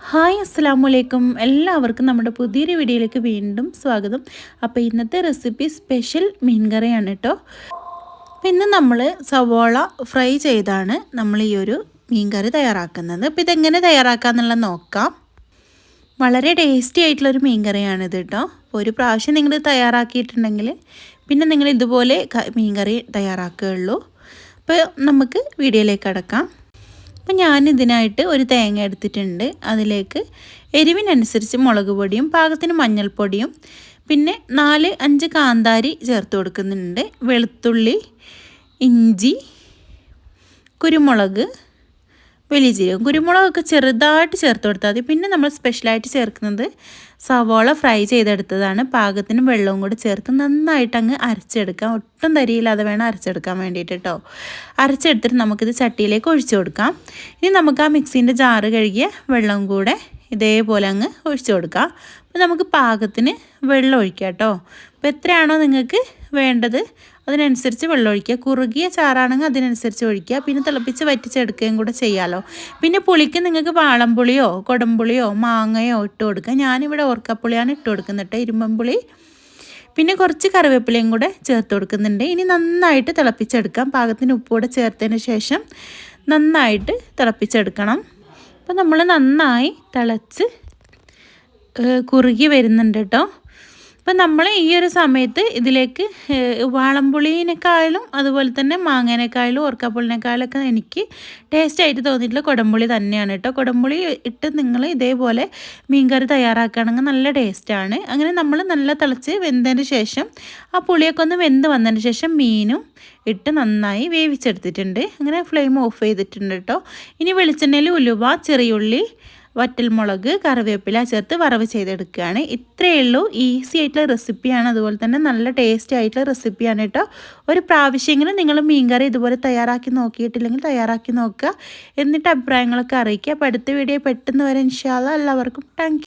Hi അസ്സാം വലൈക്കും എല്ലാവർക്കും നമ്മുടെ പുതിയൊരു വീഡിയോയിലേക്ക് വീണ്ടും സ്വാഗതം. അപ്പോൾ ഇന്നത്തെ റെസിപ്പി സ്പെഷ്യൽ മീൻകറിയാണ് കേട്ടോ. അപ്പോൾ ഇന്ന് നമ്മൾ സവോള ഫ്രൈ ചെയ്താണ് നമ്മൾ ഈ ഒരു മീൻകറി തയ്യാറാക്കുന്നത്. അപ്പോൾ ഇതെങ്ങനെ തയ്യാറാക്കാമെന്നുള്ള നോക്കാം. വളരെ ടേസ്റ്റി ആയിട്ടുള്ളൊരു മീൻ കേട്ടോ. കേട്ടോ ഒരു പ്രാവശ്യം നിങ്ങൾ തയ്യാറാക്കിയിട്ടുണ്ടെങ്കിൽ പിന്നെ നിങ്ങൾ ഇതുപോലെ മീൻകറി തയ്യാറാക്കുകയുള്ളൂ. അപ്പോൾ നമുക്ക് വീഡിയോയിലേക്ക് അടക്കാം അപ്പോൾ ഞാൻ ഇതിനായിട്ട് ഒരു തേങ്ങ എടുത്തിട്ടുണ്ട്. അതിലേക്ക് എരിവിനനുസരിച്ച് മുളക് പൊടിയും പാകത്തിന് മഞ്ഞൾപ്പൊടിയും പിന്നെ നാല് അഞ്ച് കാന്താരി ചേർത്ത് കൊടുക്കുന്നുണ്ട്. വെളുത്തുള്ളി ഇഞ്ചി കുരുമുളക് വലിയ ജീരകം കുരുമുളകൊക്കെ ചെറുതായിട്ട് ചേർത്ത് കൊടുത്താൽ മതി. പിന്നെ നമ്മൾ സ്പെഷ്യലായിട്ട് ചേർക്കുന്നത് സവോള ഫ്രൈ ചെയ്തെടുത്തതാണ്. പാകത്തിന് വെള്ളവും കൂടി ചേർത്ത് നന്നായിട്ട് അങ്ങ് അരച്ചെടുക്കാം. ഒട്ടും തരിയില്ലാതെ വേണം അരച്ചെടുക്കാൻ വേണ്ടിയിട്ട് കേട്ടോ അരച്ചെടുത്തിട്ട് നമുക്കിത് ചട്ടിയിലേക്ക് ഒഴിച്ചു കൊടുക്കാം. ഇനി നമുക്ക് ആ മിക്സീന്റെ ജാറ് കഴുകിയ വെള്ളം കൂടെ ഇതേപോലെ അങ്ങ് ഒഴിച്ചു കൊടുക്കാം. അപ്പോൾ നമുക്ക് പാകത്തിന് വെള്ളം ഒഴിക്കാം കേട്ടോ അപ്പോൾ എത്രയാണോ നിങ്ങൾക്ക് വേണ്ടത് അതിനനുസരിച്ച് വെള്ളം ഒഴിക്കുക. കുറുകിയ ചാറാണെങ്കിൽ അതിനനുസരിച്ച് ഒഴിക്കുക. പിന്നെ തിളപ്പിച്ച് വറ്റിച്ചെടുക്കുകയും കൂടെ ചെയ്യാമല്ലോ പിന്നെ പുളിക്ക് നിങ്ങൾക്ക് വാളംപുളിയോ കൊടംപുളിയോ മാങ്ങയോ ഇട്ട് കൊടുക്കുക. ഞാനിവിടെ ഓർക്കപ്പുളിയാണ് ഇട്ട് കൊടുക്കുന്നത് ഇരുമ്പമ്പുളി പിന്നെ കുറച്ച് കറിവേപ്പിലയും കൂടെ ചേർത്ത് കൊടുക്കുന്നുണ്ട്. ഇനി നന്നായിട്ട് തിളപ്പിച്ചെടുക്കാം. പാകത്തിന് ഉപ്പൂടെ ചേർത്തതിന് ശേഷം നന്നായിട്ട് തിളപ്പിച്ചെടുക്കണം. അപ്പോൾ നമ്മൾ നന്നായി തിളച്ച് കുറുകി വരുന്നുണ്ട് കേട്ടോ. അപ്പം നമ്മൾ ഈ ഒരു സമയത്ത് ഇതിലേക്ക് വാളംപുളിനേക്കാളും അതുപോലെ തന്നെ മാങ്ങേനേക്കാളും ഓർക്കാപ്പുളിനേക്കാളും ഒക്കെ എനിക്ക് ടേസ്റ്റ് ആയിട്ട് തോന്നിയിട്ടുള്ള കുടംപുളി തന്നെയാണ് കേട്ടോ. കുടംപുളി ഇട്ട് നിങ്ങൾ ഇതേപോലെ മീൻകറി തയ്യാറാക്കുകയാണെങ്കിൽ നല്ല ടേസ്റ്റാണ് അങ്ങനെ നമ്മൾ നല്ല തിളച്ച് വെന്തതിന് ശേഷം ആ പുളിയൊക്കെ ഒന്ന് വെന്ത് വന്നതിന് ശേഷം മീനും ഇട്ട് നന്നായി വേവിച്ചെടുത്തിട്ടുണ്ട്. അങ്ങനെ ഫ്ലെയിം ഓഫ് ചെയ്തിട്ടുണ്ട് കേട്ടോ. ഇനി വെളിച്ചെണ്ണയിൽ ഉലുവ ചെറിയുള്ളി വറ്റൽമുളക് കറിവേപ്പില ചേർത്ത് വറവ് ചെയ്തെടുക്കുകയാണ്. ഇത്രയേ ഉള്ളൂ. ഈസി ആയിട്ടുള്ള റെസിപ്പിയാണ് അതുപോലെ തന്നെ നല്ല ടേസ്റ്റി ആയിട്ടുള്ള റെസിപ്പിയാണ് കേട്ടോ. ഒരു പ്രാവശ്യമെങ്കിലും നിങ്ങൾ മീൻകറി ഇതുപോലെ തയ്യാറാക്കി നോക്കിയിട്ടില്ലെങ്കിൽ തയ്യാറാക്കി നോക്കുക. എന്നിട്ട് അഭിപ്രായങ്ങളൊക്കെ അറിയിക്കുക. അപ്പോൾ അടുത്ത വീഡിയോ പെട്ടെന്ന് വരെ. ഇൻഷാല്ല എല്ലാവർക്കും താങ്ക്